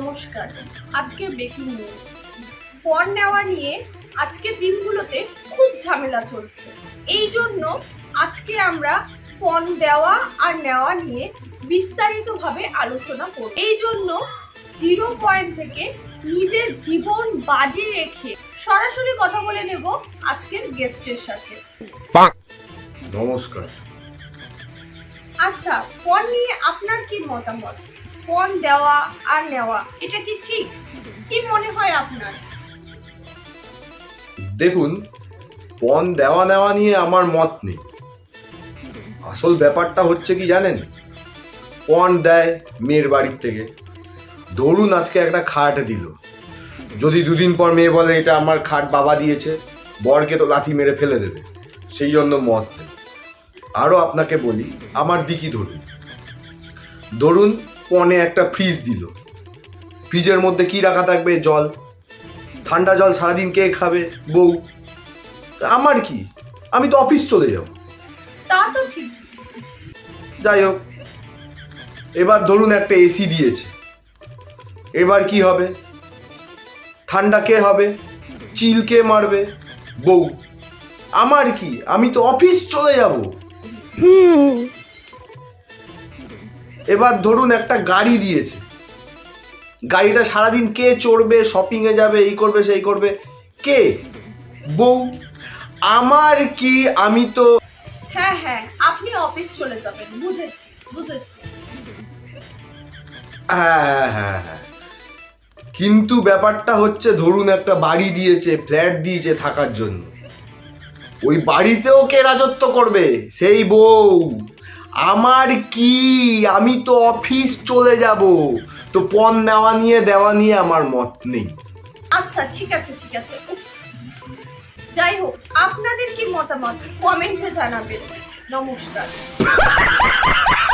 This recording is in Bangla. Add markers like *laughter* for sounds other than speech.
নমস্কার। আজকের ব্রেকিং নিউজ পণ নেওয়া নিয়ে আজকের দিনগুলোতে খুব ঝামেলা চলছে। এই জন্য আজকে আমরা পণ দেওয়া আর নেওয়া নিয়ে বিস্তারিতভাবে আলোচনা করব। এই জন্য জিরো পয়েন্ট থেকে নিজের জীবন বাজি রেখে সরাসরি কথা বলে নেব আজকের গেস্টের সাথে। নমস্কার। আচ্ছা পণ নিয়ে আপনার কি মতামত? পণ দেওয়া আর নেওয়া, এটা কি ঠিক? কি মনে হয় আপনার? দেখুন, পণ দেওয়া নেওয়া নিয়ে আমার মত নেই। আসল ব্যাপারটা হচ্ছে কি জানেন? পণ দেয় মেয়ের বাড়ির থেকে। ধরুন আজকে একটা খাট দিল। যদি দুদিন পর মেয়ে বলে, এটা আমার খাট বাবা দিয়েছে, বরকে তো লাথি মেরে ফেলে দেবে। সেই জন্য মত নেই। আরও আপনাকে বলি, আমার দিকই ধরুন। ধরুন পণে একটা ফ্রিজ দিল। ফ্রিজের মধ্যে কি রাখা থাকবে? জল। ঠান্ডা জল সারাদিন কে খাবে? বউ। তা আমার কি? আমি তো অফিস চলে যাব। তা তো ঠিক। যাই হোক এবার ধরুন একটা এসি দিয়েছে। এবার কি হবে? ঠান্ডা কে হবে? চিল কে মারবে? বউ। আমার কি? আমি তো অফিস চলে যাব। এবার ধরুন একটা গাড়ি দিয়েছে। গাড়িটা সারাদিন কে চড়বে শপিংয়ে যাবে এই করবে সেই করবে কে? বউ। আমার কি আমি তো হ্যাঁ হ্যাঁ আপনি অফিস চলে যাবেন বুঝেছি বুঝেছি। হ্যাঁ হ্যাঁ হ্যাঁ হ্যাঁ। কিন্তু ব্যাপারটা হচ্ছে ধরুন একটা বাড়ি দিয়েছে ফ্ল্যাট দিয়েছে থাকার জন্য। ওই বাড়িতেও কে রাজত্ব করবে? সেই বউ। আমার কি? আমি তো অফিস চলে যাব। তো পণ নেওয়া নিয়ে দেওয়া নিয়ে আমার মত নেই। আচ্ছা ঠিক আছে ঠিক আছে। যাই হোক আপনাদের কি মতামত? কমেন্টে জানাবেন। নমস্কার। *laughs*